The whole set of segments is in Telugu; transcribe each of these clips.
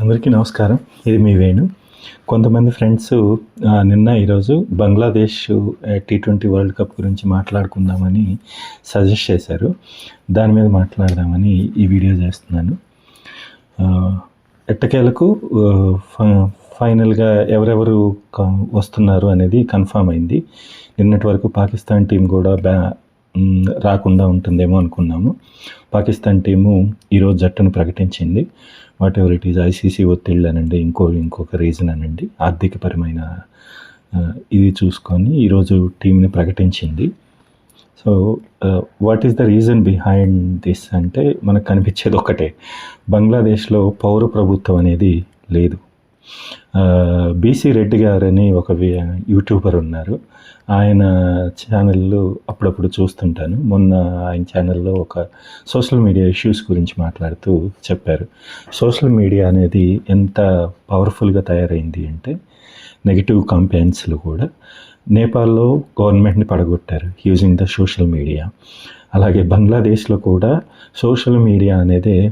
అందరికీ నమస్కారం. ఇది మీ వేణు. కొంతమంది ఫ్రెండ్స్ నిన్న ఈరోజు Bangladesh T twenty world cup గురించి మాట్లాడుకుందామని సజెస్ట్ చేశారు. దాని మీద మాట్లాడదామని ఈ వీడియో చేస్తున్నాను. ఎట్టకేలకు ఫ- ఫైనల్గా ఎవరెవరు వస్తున్నారు అనేది కన్ఫామ్ అయింది. నిన్నటి వరకు పాకిస్తాన్ టీం కూడా బ్యా రాకుండా ఉంటుందేమో అనుకున్నాము. పాకిస్తాన్ టీము ఈరోజు జట్టును ప్రకటించింది. Whatever it is ICC ఒత్తిళ్ళు అనండి ఇంకో ఇంకొక రీజన్ అనండి ఆర్థికపరమైన ఇది చూసుకొని ఈరోజు టీంని ప్రకటించింది. So what is the reason behind this అంటే మనకు కనిపించేది ఒకటే. బంగ్లాదేశ్లో పౌర ప్రభుత్వం అనేది లేదు. బీసీ రెడ్డి గారని ఒక వి- యూట్యూబర్ ఉన్నారు. ఆయన ఛానల్లో అప్పుడప్పుడు చూస్తుంటాను. మొన్న ఆయన ఛానల్లో ఒక సోషల్ మీడియా ఇష్యూస్ గురించి మాట్లాడుతూ చెప్పారు. సోషల్ మీడియా అనేది ఎంత పవర్ఫుల్గా తయారైంది అంటే నెగిటివ్ కంపెయిన్స్లు కూడా నేపాల్లో గవర్నమెంట్ని పడగొట్టారు యూజింగ్ ద సోషల్ మీడియా. అలాగే బంగ్లాదేశ్లో కూడా సోషల్ మీడియా అనేది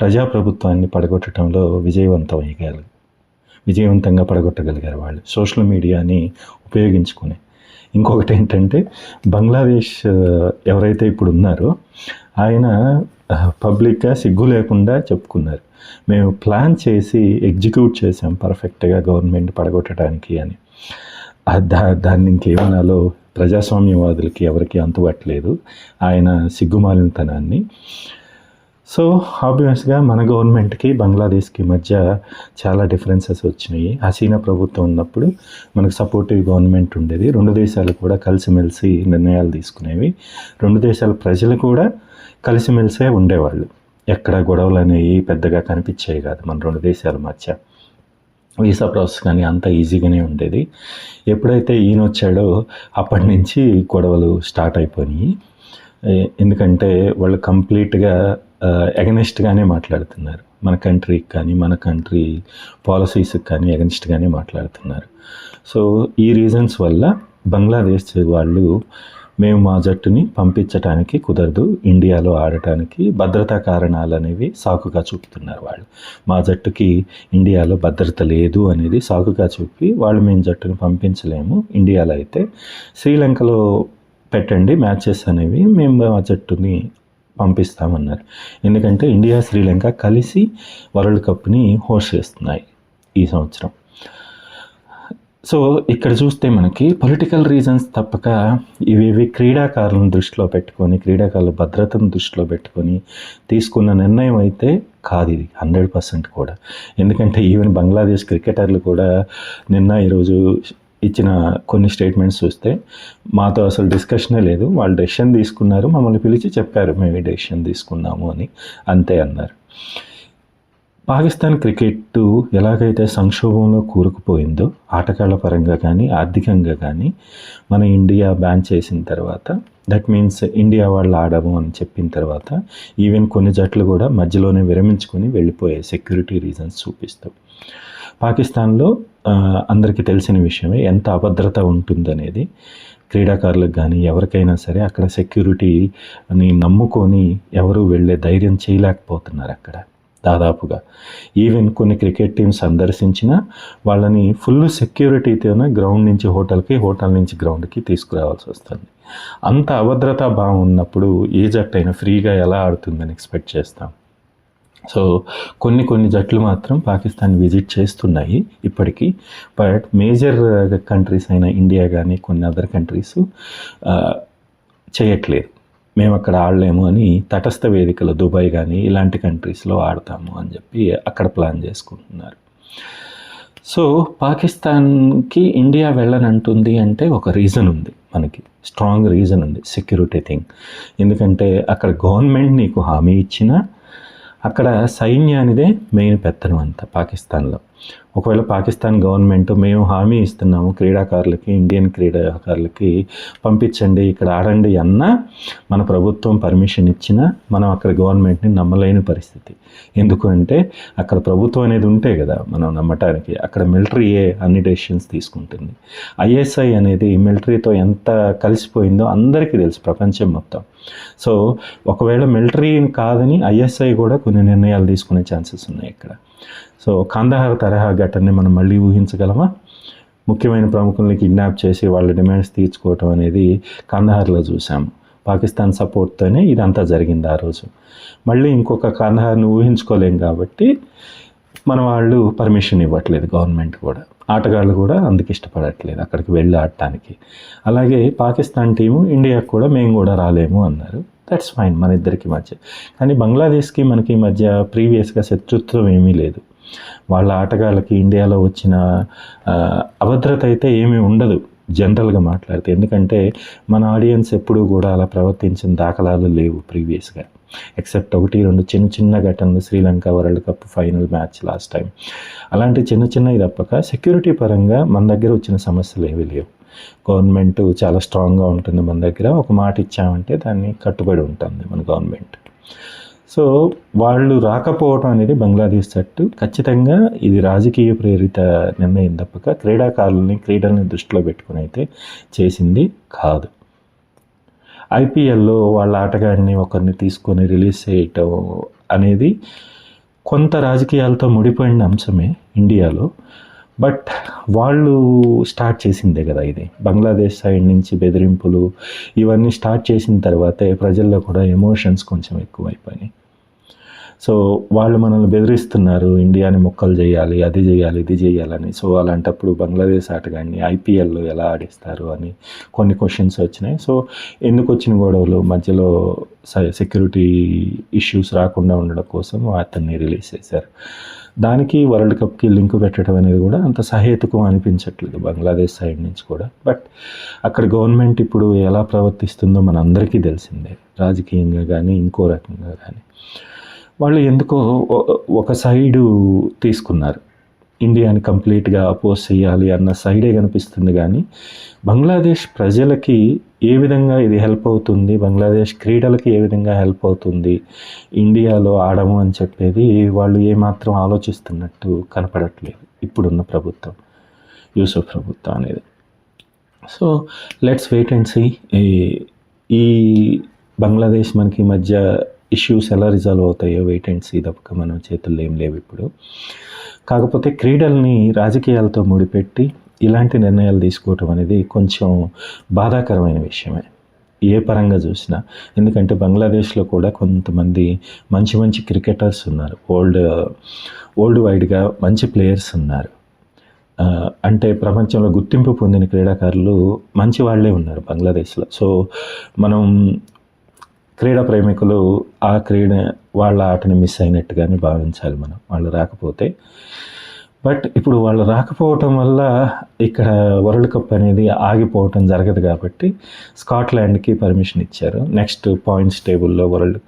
ప్రజాప్రభుత్వాన్ని పడగొట్టడంలో విజయవంతం అయ్యగలరు విజయవంతంగా పడగొట్టగలిగారు వాళ్ళు. సోషల్ మీడియాని ఉపయోగించుకుని. ఇంకొకటి ఏంటంటే బంగ్లాదేశ్ ఎవరైతే ఇప్పుడు ఉన్నారో ఆయన పబ్లిక్గా సిగ్గు లేకుండా చెప్పుకున్నారు. మేము ప్లాన్ చేసి ఎగ్జిక్యూట్ చేసాం పర్ఫెక్ట్గా గవర్నమెంట్ పడగొట్టడానికి అని. దా దాన్ని ఇంకేమనాలో ప్రజాస్వామ్యవాదులకి ఎవరికి అంతుపట్టలేదు ఆయన సిగ్గుమాలినతనాన్ని. సో ఆబ్వియస్గా మన గవర్నమెంట్కి బంగ్లాదేశ్కి మధ్య చాలా డిఫరెన్సెస్ వచ్చినాయి. హసీనా ప్రభుత్వం ఉన్నప్పుడు మనకు సపోర్టివ్ గవర్నమెంట్ ఉండేది. రెండు దేశాలు కూడా కలిసిమెలిసి నిర్ణయాలు తీసుకునేవి. రెండు దేశాల ప్రజలు కూడా కలిసిమెలిసే ఉండేవాళ్ళు. ఎక్కడ గొడవలు అనేవి పెద్దగా కనిపించేవి కాదు మన రెండు దేశాల మధ్య. వీసా ప్రాసెస్ కానీ అంత ఈజీగానే ఉండేది. ఎప్పుడైతే ఈయన వచ్చాడో అప్పటి నుంచి గొడవలు స్టార్ట్ అయిపోయినాయి. ఎందుకంటే వాళ్ళు కంప్లీట్గా ఎగనిస్ట్గానే మాట్లాడుతున్నారు. మన కంట్రీకి కానీ మన కంట్రీ పాలసీస్కి కానీ ఎగనిస్ట్గానే మాట్లాడుతున్నారు. సో ఈ రీజన్స్ వల్ల బంగ్లాదేశ్ వాళ్ళు మేము మా జట్టుని పంపించడానికి కుదరదు ఇండియాలో ఆడటానికి భద్రతా కారణాలు అనేవి సాకుగా చూపుతున్నారు వాళ్ళు. మా జట్టుకి ఇండియాలో భద్రత లేదు అనేది సాకుగా చూపి వాళ్ళు మేము జట్టుని పంపించలేము ఇండియాలో అయితే. శ్రీలంకలో పెట్టండి మ్యాచెస్ అనేవి మేము మా జట్టుని పంపిస్తామన్నారు. ఎందుకంటే ఇండియా శ్రీలంక కలిసి వరల్డ్ కప్ని హోస్ట్ చేస్తున్నాయి ఈ సంవత్సరం. సో ఇక్కడ చూస్తే మనకి పొలిటికల్ రీజన్స్ తప్పక ఇవేవి క్రీడాకారులను దృష్టిలో పెట్టుకొని క్రీడాకారుల భద్రతను దృష్టిలో పెట్టుకొని తీసుకున్న నిర్ణయం అయితే కాదు ఇది హండ్రెడ్ పర్సెంట్ కూడా. ఎందుకంటే ఈవెన్ బంగ్లాదేశ్ క్రికెటర్లు కూడా నిన్న ఈరోజు ఇచ్చిన కొన్ని స్టేట్మెంట్స్ చూస్తే మాతో అసలు డిస్కషనే లేదు. వాళ్ళు డెసిషన్ తీసుకున్నారు. మమ్మల్ని పిలిచి చెప్పారు మేము ఈ డెసిషన్ తీసుకున్నాము అని. అంతే అన్నారు. పాకిస్తాన్ క్రికెట్ ఎలాగైతే సంక్షోభంలో కూరుకుపోయిందో ఆటగాళ్ళ పరంగా కానీ ఆర్థికంగా కానీ మన ఇండియా బ్యాన్ చేసిన తర్వాత దట్ మీన్స్ ఇండియా వాళ్ళు ఆడము అని చెప్పిన తర్వాత ఈవెన్ కొన్ని జట్లు కూడా మధ్యలోనే విరమించుకొని వెళ్ళిపోయాయి. సెక్యూరిటీ రీజన్స్ చూపిస్తూ. పాకిస్తాన్లో అందరికీ తెలిసిన విషయమే ఎంత అభద్రత ఉంటుందనేది. క్రీడాకారులకు కానీ ఎవరికైనా సరే అక్కడ సెక్యూరిటీని నమ్ముకొని ఎవరు వెళ్ళే ధైర్యం చేయలేకపోతున్నారు అక్కడ. దాదాపుగా. ఈవెన్ కొన్ని క్రికెట్ టీమ్స్ సందర్శించినా వాళ్ళని ఫుల్ సెక్యూరిటీతోనే గ్రౌండ్ నుంచి హోటల్కి హోటల్ నుంచి గ్రౌండ్కి తీసుకురావాల్సి వస్తుంది. అంత అభద్రతా భావం ఉన్నప్పుడు ఏ జట్టు అయినా ఫ్రీగా ఎలా ఆడుతుందని ఎక్స్పెక్ట్ చేస్తాం. సో కొన్ని కొన్ని జట్లు మాత్రం పాకిస్తాన్ విజిట్ చేస్తున్నాయి ఇప్పటికీ. బట్ మేజర్ కంట్రీస్ అయిన ఇండియా కానీ కొన్ని అదర్ కంట్రీస్ చేయట్లేదు. మేము అక్కడ ఆడలేము అని తటస్థ వేదికలు దుబాయ్ కానీ ఇలాంటి కంట్రీస్లో ఆడతాము అని చెప్పి అక్కడ ప్లాన్ చేసుకుంటున్నారు. సో పాకిస్తాన్కి ఇండియా వెళ్ళనంటుంది అంటే ఒక రీజన్ ఉంది మనకి. స్ట్రాంగ్ రీజన్ ఉంది సెక్యూరిటీ థింగ్ ఎందుకంటే అక్కడ గవర్నమెంట్ నీకు హామీ ఇచ్చినా అక్కడ సైన్యానిదే మెయిన్ పెత్తనం అంతా పాకిస్తాన్లో. ఒకవేళ పాకిస్తాన్ గవర్నమెంట్ మేము హామీ ఇస్తున్నాము క్రీడాకారులకి ఇండియన్ క్రీడాకారులకి పంపించండి ఇక్కడ ఆడండి అన్నా మన ప్రభుత్వం పర్మిషన్ ఇచ్చినా మనం అక్కడ గవర్నమెంట్ని నమ్మలేని పరిస్థితి. ఎందుకంటే అక్కడ ప్రభుత్వం అనేది ఉంటే కదా మనం నమ్మటానికి. అక్కడ మిలిటరీయే అన్ని డెసిషన్స్ తీసుకుంటుంది. ఐఎస్ఐ అనేది మిలిటరీతో ఎంత కలిసిపోయిందో అందరికీ తెలుసు ప్రపంచం మొత్తం. సో ఒకవేళ మిలిటరీ కాదని ఐఎస్ఐ కూడా కొన్ని నిర్ణయాలు తీసుకునే ఛాన్సెస్ ఉన్నాయి ఇక్కడ. సో కాందహార్ తరహా ఘటనని మనం మళ్ళీ ఊహించగలమా? ముఖ్యమైన ప్రముఖుల్ని కిడ్నాప్ చేసి వాళ్ళ డిమాండ్స్ తీర్చుకోవటం అనేది కాందహార్లో చూసాము పాకిస్తాన్ సపోర్ట్తోనే ఇదంతా జరిగింది ఆ రోజు. మళ్ళీ ఇంకొక కాందహార్ని ఊహించుకోలేం కాబట్టి మన వాళ్ళు పర్మిషన్ ఇవ్వట్లేదు గవర్నమెంట్ కూడా. ఆటగాళ్ళు కూడా అందుకు ఇష్టపడట్లేదు అక్కడికి వెళ్ళి ఆడటానికి. అలాగే పాకిస్తాన్ టీము ఇండియాకు కూడా మేము కూడా రాలేము అన్నారు. దట్స్ ఫైన్ మన ఇద్దరికి మధ్య. కానీ బంగ్లాదేశ్కి మనకి ఈ మధ్య ప్రీవియస్గా శత్రుత్వం ఏమీ లేదు. వాళ్ళ ఆటగాళ్ళకి ఇండియాలో వచ్చిన అభద్రత అయితే ఏమీ ఉండదు జనరల్గా మాట్లాడితే. ఎందుకంటే మన ఆడియన్స్ ఎప్పుడూ కూడా అలా ప్రవర్తించిన దాఖలాలు లేవు ప్రీవియస్గా. ఎక్సెప్ట్ ఒకటి రెండు చిన్న చిన్న ఘటనలు Sri Lanka world cup final match last time. అలాంటి చిన్న చిన్నవి తప్పక. సెక్యూరిటీ పరంగా మన దగ్గర వచ్చిన సమస్యలు ఏవి లేవు. గవర్నమెంట్ చాలా స్ట్రాంగ్గా ఉంటుంది మన దగ్గర. ఒక మాట ఇచ్చామంటే దాన్ని కట్టుబడి ఉంటుంది మన గవర్నమెంట్. సో వాళ్ళు రాకపోవడం అనేది బంగ్లాదేశ్ జట్టు ఖచ్చితంగా ఇది రాజకీయ ప్రేరిత నిర్ణయం తప్పక. క్రీడాకారులని క్రీడల్ని దృష్టిలో పెట్టుకుని అయితే చేసింది కాదు. ఐపీఎల్లో వాళ్ళ ఆటగాడిని ఒకరిని తీసుకొని రిలీజ్ చేయటం అనేది కొంత రాజకీయాలతో ముడిపోయిన అంశమే ఇండియాలో. బట్ వాళ్ళు స్టార్ట్ చేసిందే కదా ఇది. బంగ్లాదేశ్ సైడ్ నుంచి బెదిరింపులు ఇవన్నీ స్టార్ట్ చేసిన తర్వాతే ప్రజల్లో కూడా ఎమోషన్స్ కొంచెం ఎక్కువైపోయినాయి. సో వాళ్ళు మనల్ని బెదిరిస్తున్నారు ఇండియాని మొక్కలు చేయాలి అది చేయాలి ఇది చేయాలని. సో అలాంటప్పుడు బంగ్లాదేశ్ ఆటగాడిని ఐపీఎల్లో ఎలా ఆడిస్తారు అని కొన్ని క్వశ్చన్స్ వచ్చినాయి. సో ఎందుకు వచ్చిన గొడవలు? మధ్యలో సెక్యూరిటీ ఇష్యూస్ రాకుండా ఉండడం కోసం అతన్ని రిలీజ్ చేశారు. దానికి వరల్డ్ కప్కి లింక్ పెట్టడం అనేది కూడా అంత సహేతుకం అనిపించట్లేదు బంగ్లాదేశ్ సైడ్ నుంచి కూడా. బట్ అక్కడ గవర్నమెంట్ ఇప్పుడు ఎలా ప్రవర్తిస్తుందో మనందరికీ తెలిసిందే. రాజకీయంగా కానీ ఇంకో రకంగా కానీ వాళ్ళు ఎందుకో ఒక సైడు తీసుకున్నారు. ఇండియాని కంప్లీట్గా అపోజ్ చేయాలి అన్న సైడే కనిపిస్తుంది కానీ బంగ్లాదేశ్ ప్రజలకి ఏ విధంగా ఇది హెల్ప్ అవుతుంది బంగ్లాదేశ్ క్రీడలకి ఏ విధంగా హెల్ప్ అవుతుంది ఇండియాలో ఆడము అని చెప్పేది వాళ్ళు ఏమాత్రం ఆలోచిస్తున్నట్టు కనపడట్లేదు ఇప్పుడున్న ప్రభుత్వం యూసఫ్ ప్రభుత్వం అనేది. So let's wait and see. ఈ బంగ్లాదేశ్ మనకి మధ్య ఇష్యూస్ ఎలా రిజాల్వ్ అవుతాయో వెయిట్ అండ్ సీ తప్పక మనం చేతుల్లో ఏం లేవు ఇప్పుడు. కాకపోతే క్రీడల్ని రాజకీయాలతో ముడిపెట్టి ఇలాంటి నిర్ణయాలు తీసుకోవటం అనేది కొంచెం బాధాకరమైన విషయమే. ఏ పరంగా చూసినా. ఎందుకంటే బంగ్లాదేశ్లో కూడా కొంతమంది మంచి మంచి క్రికెటర్స్ ఉన్నారు. ఓల్డ్ ఓల్డ్ వైడ్గా మంచి ప్లేయర్స్ ఉన్నారు. అంటే ప్రపంచంలో గుర్తింపు పొందిన క్రీడాకారులు మంచి వాళ్ళే ఉన్నారు బంగ్లాదేశ్లో. సో మనం క్రీడా ప్రేమికులు ఆ క్రీడ వాళ్ళ ఆటని మిస్ అయినట్టుగానే భావించాలి మనం. వాళ్ళు రాకపోతే. బట్ ఇప్పుడు వాళ్ళు రాకపోవటం వల్ల ఇక్కడ వరల్డ్ కప్ అనేది ఆగిపోవటం జరగదు కాబట్టి స్కాట్లాండ్కి పర్మిషన్ ఇచ్చారు. నెక్స్ట్ పాయింట్స్ టేబుల్లో వరల్డ్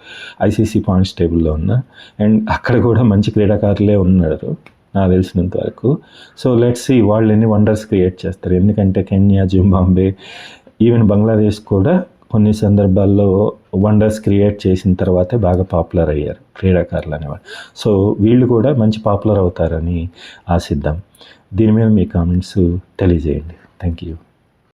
ఐసీసీ పాయింట్స్ టేబుల్లో ఉన్న. అండ్ అక్కడ కూడా మంచి క్రీడాకారులే ఉన్నారు. నాకు తెలిసినంత వరకు. సో లెట్స్ సీ వాళ్ళు ఎన్ని వండర్స్ క్రియేట్ చేస్తారు. ఎందుకంటే కెన్యా జింబాంబే ఈవెన్ బంగ్లాదేశ్ కూడా కొన్ని సందర్భాల్లో వండర్స్ క్రియేట్ చేసిన తర్వాతే బాగా పాపులర్ అయ్యారు క్రీడాకారులు అనేవాళ్ళు. సో వీళ్ళు కూడా మంచి పాపులర్ అవుతారని ఆశిద్దాం. దీని మీద మీ కామెంట్స్ తెలియజేయండి. Thank you